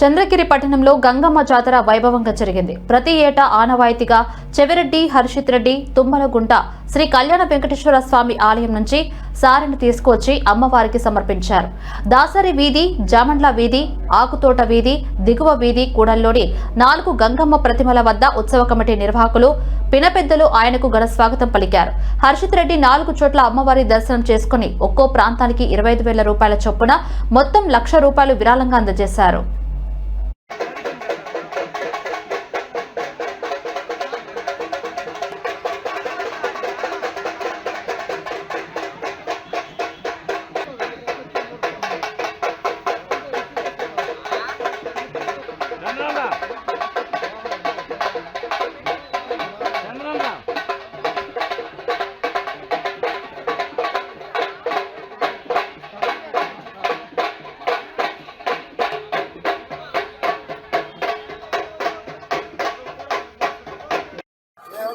చంద్రగిరి పట్టణంలో గంగమ్మ జాతర వైభవంగా జరిగింది. ప్రతి ఏటా ఆనవాయితీగా చెవిరెడ్డి హర్షిత్ రెడ్డి తుమ్మలగుంట శ్రీ కళ్యాణ వెంకటేశ్వర స్వామి ఆలయం నుంచి సారిని తీసుకువచ్చి అమ్మవారికి సమర్పించారు. దాసరి వీధి జామండ్ల వీధి ఆకుతోట వీధి దిగువ వీధి కూడల్లోని నాలుగు గంగమ్మ ప్రతిమల వద్ద ఉత్సవ కమిటీ నిర్వాహకులు పినపెద్దలు ఆయనకు ఘన స్వాగతం పలికారు. హర్షిత్ రెడ్డి నాలుగు చోట్ల అమ్మవారి దర్శనం చేసుకుని ఒక్కో ప్రాంతానికి ఇరవై ఐదు వేల రూపాయల చొప్పున మొత్తం లక్ష రూపాయలు విరాళంగా అందజేశారు.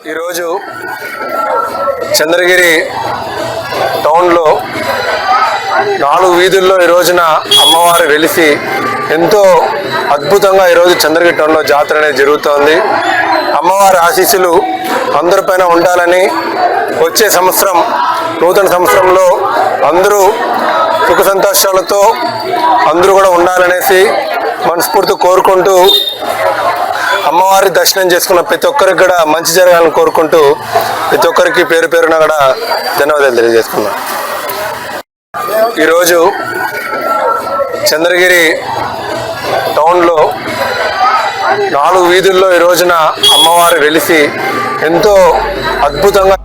ఈరోజు చంద్రగిరి టౌన్లో నాలుగు వీధుల్లో ఈ రోజున అమ్మవారు వెలిసి ఎంతో అద్భుతంగా ఈరోజు చంద్రగిరి టౌన్లో జాతర అనేది జరుగుతోంది. అమ్మవారి ఆశీస్సులు అందరిపైన ఉండాలని వచ్చే సంవత్సరం నూతన సంవత్సరంలో అందరూ సుఖ సంతోషాలతో అందరూ కూడా ఉండాలనేసి మనస్ఫూర్తి కోరుకుంటూ అమ్మవారి దర్శనం చేసుకున్న ప్రతి ఒక్కరికి కూడా మంచి జరగాలని కోరుకుంటూ ప్రతి ఒక్కరికి పేరు పేరున కూడా ధన్యవాదాలు తెలియజేసుకున్నాను ఈరోజు చంద్రగిరి టౌన్లో నాలుగు వీధుల్లో ఈ రోజున అమ్మవారు వెలిసి ఎంతో అద్భుతంగా